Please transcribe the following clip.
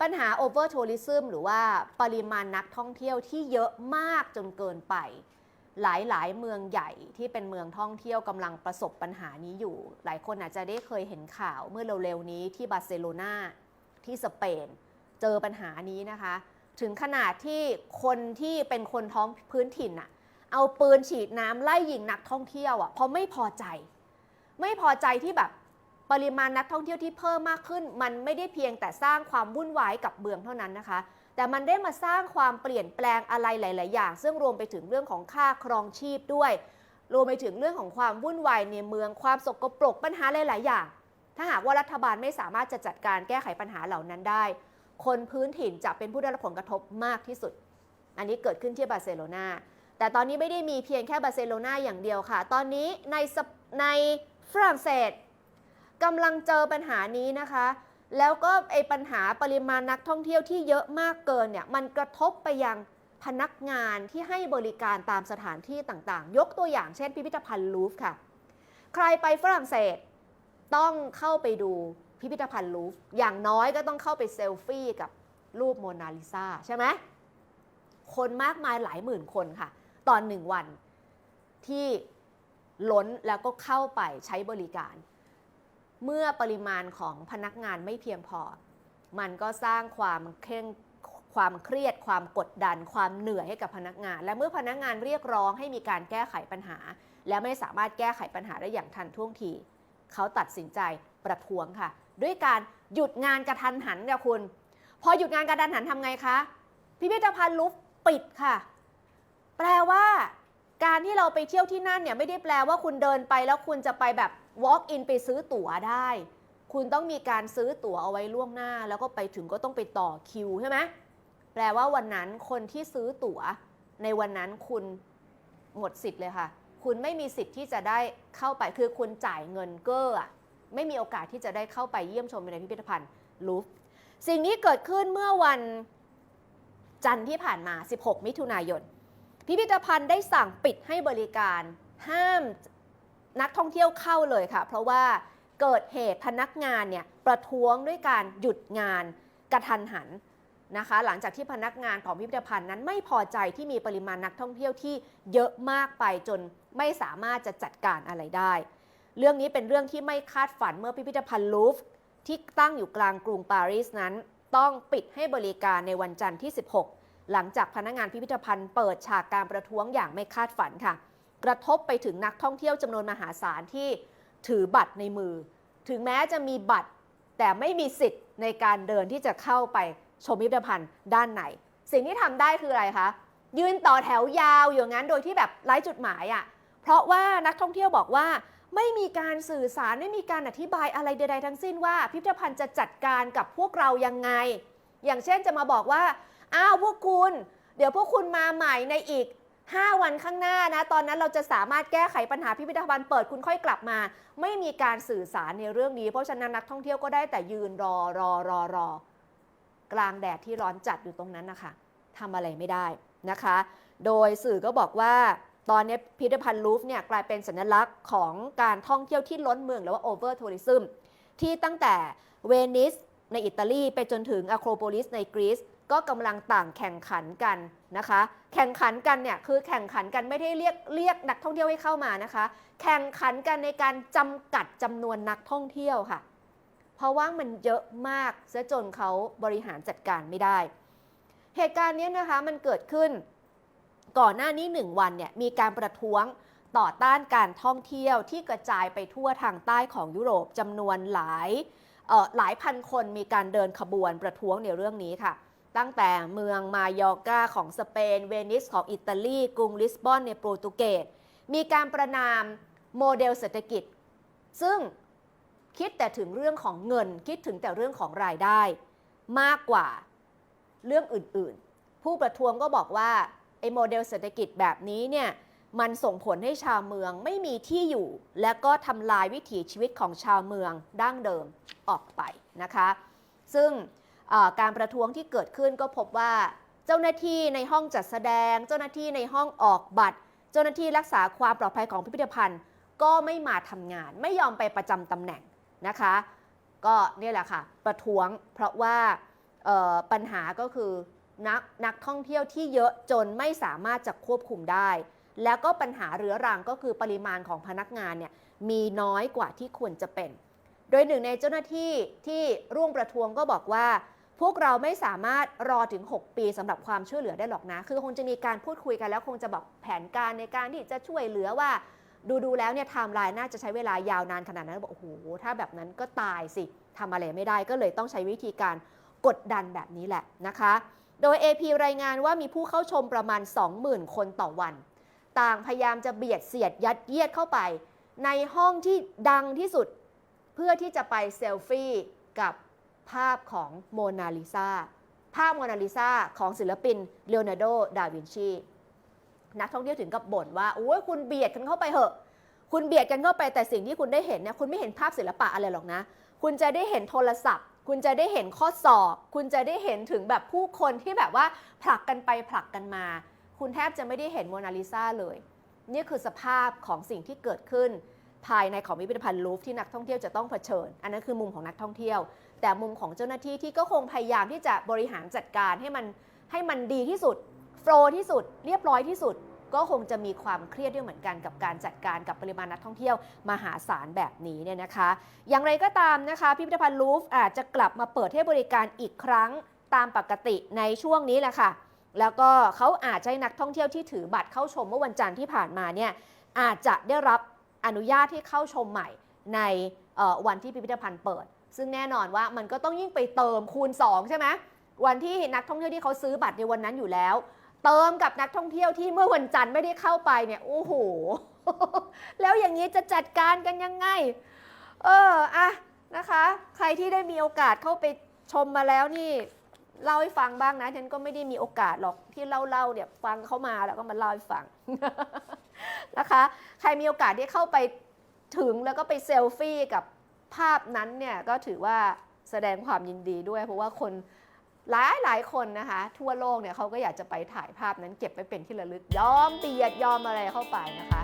ปัญหาโอเวอร์ทัวริซึมหรือว่าปริมาณนักท่องเที่ยวที่เยอะมากจนเกินไป หลายๆ เมืองใหญ่ที่เป็นเมืองท่องเที่ยวกำลังประสบปัญหานี้อยู่ หลายคนอาจจะได้เคยเห็นข่าวเมื่อเร็วๆนี้ที่บาร์เซโลนาที่สเปน เจอปัญหานี้นะคะ ถึงขนาดที่คนที่เป็นคนท้องพื้นถิ่นอะเอาปืนฉีดน้ำไล่ยิงนักท่องเที่ยวอะเพราะไม่พอใจ ไม่พอใจที่แบบ ปริมาณนักท่องเที่ยวที่เพิ่มมากขึ้น มันไม่ได้เพียงแต่สร้างความวุ่นวายกับเมืองเท่านั้นนะคะ แต่มันได้มาสร้างความเปลี่ยนแปลงอะไรหลาย ๆ อย่าง ซึ่งรวมไปถึงเรื่องของค่าครองชีพด้วย รวมไปถึงเรื่องของความวุ่นวายในเมือง ความสกปรกปัญหาหลาย ๆ อย่าง ถ้าหากว่ารัฐบาลไม่สามารถจะจัดการแก้ไขปัญหาเหล่านั้นได้ คนพื้นถิ่นจะเป็นผู้ได้รับผลกระทบมากที่สุด อันนี้เกิดขึ้นที่บาร์เซโลนาแต่ตอนนี้ไม่ได้มีเพียงแค่บาร์เซโลนาอย่างเดียวค่ะ ตอนนี้ในในฝรั่งเศส กำลังเจอปัญหานี้นะคะ แล้วก็ไอปัญหาปริมาณนักท่องเที่ยวที่เยอะมากเกินเนี่ยมันกระทบไปยังพนักงานที่ให้บริการตามสถานที่ต่างๆ ยกตัวอย่างเช่น พิพิธภัณฑ์ลูฟ์ค่ะ ใครไปฝรั่งเศสต้องเข้าไปดูพิพิธภัณฑ์ลูฟ์อย่างน้อยก็ต้องเข้าไปเซลฟี่กับรูปโมนาลิซาใช่ไหม คนมากมายหลายหมื่นคนค่ะ ตอนหนึ่งวันที่ล้นแล้วก็เข้าไปใช้บริการ เมื่อปริมาณของพนักงานไม่เพียงพอ มันก็สร้างความเคร่งความเครียด ความกดดัน ความเหนื่อยให้กับพนักงาน และเมื่อพนักงานเรียกร้องให้มีการแก้ไขปัญหา และไม่สามารถแก้ไขปัญหาได้อย่างทันท่วงที เขาตัดสินใจประท้วงค่ะ ด้วยการหยุดงานกระทันหันค่ะคุณ พอหยุดงานกระทันหันทำไงคะ พิพิธภัณฑ์ลูฟร์ปิดค่ะ แปลว่า การที่เราไปเที่ยวที่นั่นเนี่ยไม่ได้แปลว่าคุณเดินไปแล้วคุณจะไปแบบ walk in ไปซื้อตั๋วได้ คุณต้องมีการซื้อตั๋วเอาไว้ล่วงหน้า แล้วก็ไปถึงก็ต้องไปต่อคิวใช่ไหมแปลว่าวันนั้นคนที่ซื้อตั๋ว ในวันนั้นคุณหมดสิทธิ์เลยค่ะ คุณไม่มีสิทธิ์ที่จะได้เข้าไปคือคุณจ่ายเงินเก้อไม่มีโอกาสที่จะได้เข้าไปเยี่ยมชมในพิพิธภัณฑ์ลูฟสิ่งนี้เกิดขึ้นเมื่อวันจันทร์ที่ผ่านมา 16 มิถุนายน พิพิธภัณฑ์ได้สั่งปิดให้บริการ ห้าม นักท่องเที่ยวเข้าเลยค่ะ เพราะว่าเกิดเหตุพนักงานเนี่ยประท้วงด้วยการหยุดงานกระทันหันนะคะ หลังจากที่พนักงานของพิพิธภัณฑ์นั้นไม่พอใจที่มีปริมาณนักท่องเที่ยวที่เยอะมากไปจนไม่สามารถจะจัดการอะไรได้ เรื่องนี้เป็นเรื่องที่ไม่คาดฝันเมื่อพิพิธภัณฑ์ลูฟที่ตั้งอยู่กลางกรุงปารีสนั้น ต้องปิดให้บริการในวันจันทร์ที่ 16 หลังจากพนักงานพิพิธภัณฑ์เปิดฉากการประท้วงอย่างไม่คาดฝันค่ะ กระทบไปถึงนักท่องเที่ยวจำนวนมหาศาลที่ถือบัตรในมือ ถึงแม้จะมีบัตรแต่ไม่มีสิทธิ์ในการเดินที่จะเข้าไปชมพิพิธภัณฑ์ด้านในสิ่งที่ทำได้คืออะไรคะ ยืนต่อแถวยาวอย่างนั้นโดยที่แบบไร้จุดหมายอะ่ะเพราะว่านักท่องเที่ยวบอกว่าไม่มีการสื่อสารไม่มีการอธิบายอะไรใดๆทั้งสิ้นว่า พิพิธภัณฑ์จะจัดการกับพวกเรายังไง อย่างเช่นจะมาบอกว่า อ้าวพวกคุณ เดี๋ยวพวกคุณมาใหม่ในอีก 5 วันข้างหน้านะ ตอนนั้นเราจะสามารถแก้ไขปัญหาพิพิธภัณฑ์เปิดคุณค่อยกลับมา ไม่มีการสื่อสารในเรื่องนี้ เพราะฉะนั้นนักท่องเที่ยวก็ได้แต่ยืนรอรอรอรอกลางแดดที่ร้อนจัดอยู่ตรงนั้นนะคะทำอะไรไม่ได้นะคะ โดยสื่อก็บอกว่าตอนนี้พิพิธภัณฑ์ลูฟ์เนี่ยกลายเป็นสัญลักษณ์ของการท่องเที่ยวที่ล้นเมืองหรือว่าโอเวอร์ทัวริซึมที่ตั้งแต่เวนิสในอิตาลีไปจนถึงอะโครโปลิสในกรีซ ก็กำลังต่างแข่งขันกันนะคะ แข่งขันกันเนี่ยคือแข่งขันกันไม่ได้เรียกเรียกนักท่องเที่ยวให้เข้ามานะคะ แข่งขันกันในการจำกัดจำนวนนักท่องเที่ยวค่ะ เพราะว่ามันเยอะมากซะจนเขาบริหารจัดการไม่ได้ เหตุการณ์นี้นะคะมันเกิดขึ้นก่อนหน้านี้หนึ่งวันเนี่ยมีการประท้วงต่อต้านการท่องเที่ยวที่กระจายไปทั่วทางใต้ของยุโรปจำนวนหลายหลายพันคนมีการเดินขบวนประท้วงในเรื่องนี้ค่ะ ตั้งแต่เมืองมายอร์กาของสเปน เวนิสของอิตาลี กรุงลิสบอนในโปรตุเกส มีการประนามโมเดลเศรษฐกิจ ซึ่งคิดแต่ถึงเรื่องของเงิน คิดถึงแต่เรื่องของรายได้ มากกว่าเรื่องอื่นๆ ผู้ประท้วงก็บอกว่าไอ้โมเดลเศรษฐกิจแบบนี้เนี่ยมันส่งผลให้ชาวเมืองไม่มีที่อยู่ และก็ทำลายวิถีชีวิตของชาวเมืองดั้งเดิมออกไปนะคะ ซึ่ง การประท้วงที่เกิดขึ้นก็พบว่าเจ้าหน้าที่ในห้องจัดแสดง เจ้าหน้าที่ในห้องออกบัตร เจ้าหน้าที่รักษาความปลอดภัยของพิพิธภัณฑ์ ก็ไม่มาทำงาน ไม่ยอมไปประจำตำแหน่งนะคะ ก็เนี่ยแหละค่ะประท้วงเพราะว่าปัญหาก็คือนักนักท่องเที่ยวที่เยอะจนไม่สามารถจะควบคุมได้ แล้วก็ปัญหาเรื้อรังก็คือปริมาณของพนักงานเนี่ยมีน้อยกว่าที่ควรจะเป็น โดยหนึ่งในเจ้าหน้าที่ที่ร่วมประท้วงก็บอกว่า พวกเราไม่สามารถรอถึง 6 ปีสำหรับความช่วยเหลือได้หรอกนะ คือคงจะมีการพูดคุยกันแล้วคงจะบอกแผนการในการที่จะช่วยเหลือว่า ดูดูแล้วเนี่ยไทม์ไลน์น่าจะใช้เวลายาวนานขนาดนั้นบอกโอ้โหถ้าแบบนั้นก็ตายสิทำอะไรไม่ได้ก็เลยต้องใช้วิธีการกดดันแบบนี้แหละนะคะ โดย AP รายงานว่ามีผู้เข้าชมประมาณ 20,000 คนต่อวัน ต่างพยายามจะเบียดเสียดยัดเยียดเข้าไป ในห้องที่ดังที่สุด เพื่อที่จะไปเซลฟี่กับ ภาพของโมนาลิซาภาพโมนาลิซาของศิลปินเลโอนาร์โด ดาวินชี นักท่องเที่ยวถึงกับบ่นว่าโอ้ยคุณเบียดกันเข้าไปเหอะ คุณเบียดกันเข้าไปแต่สิ่งที่คุณได้เห็นเนี่ยคุณไม่เห็นภาพศิลปะอะไรหรอกนะ คุณจะได้เห็นโทรศัพท์ คุณจะได้เห็นข้อสอบ คุณจะได้เห็นถึงแบบผู้คนที่แบบว่าผลักกันไปผลักกันมา คุณแทบจะไม่ได้เห็นโมนาลิซาเลย นี่คือสภาพของสิ่งที่เกิดขึ้น ภายในของพิพิธภัณฑ์ลูฟร์ที่นักท่องเที่ยวจะต้องเผชิญ อันนั้นคือมุมของนักท่องเที่ยว แต่มุมของเจ้าหน้าที่ที่ก็คงพยายามที่จะบริหารจัดการให้มันให้มันดีที่สุดโฟล์ที่สุด เรียบร้อยที่สุด ก็คงจะมีความเครียดด้วยเหมือนกันกับการจัดการกับปริมาณนักท่องเที่ยวมหาศาลแบบนี้เนี่ยนะคะ อย่างไรก็ตามนะคะ พิพิธภัณฑ์ลูฟ์อาจจะกลับมาเปิดให้บริการอีกครั้งตามปกติในช่วงนี้แหละค่ะ แล้วก็เขาอาจจะให้นักท่องเที่ยวที่ถือบัตรเข้าชมเมื่อวันจันทร์ที่ผ่านมาเนี่ยอาจจะได้รับอนุญาตที่เข้าชมใหม่ในวันที่พิพิธภัณฑ์เปิด ซึ่งแน่นอนว่ามันก็ต้องยิ่งไปเติมคูณ 2 ใช่ไหมวันที่นักท่องเที่ยวที่เขาซื้อบัตรในวันนั้นอยู่แล้ว เติมกับนักท่องเที่ยวที่เมื่อวันจันทร์ไม่ได้เข้าไปเนี่ยโอ้โห แล้วอย่างนี้จะจัดการกันยังไง เอออะนะคะ ใครที่ได้มีโอกาสเข้าไปชมมาแล้วนี่เล่าให้ฟังบ้างนะ ฉันก็ไม่ได้มีโอกาสหรอกที่เล่าเล่าเนี่ยฟังเข้ามาแล้วก็มาเล่าให้ฟังนะคะ ใครมีโอกาสได้เข้าไปถึงแล้วก็ไปเซลฟี่กับ ภาพนั้นเนี่ยก็ถือว่าแสดงความยินดีด้วย เพราะว่าคนหลายหลายคนนะคะ ทั่วโลกเนี่ยเขาก็อยากจะไปถ่ายภาพนั้นเก็บไว้เป็นที่ระลึกยอมเบียดยอมอะไรเข้าไปนะคะ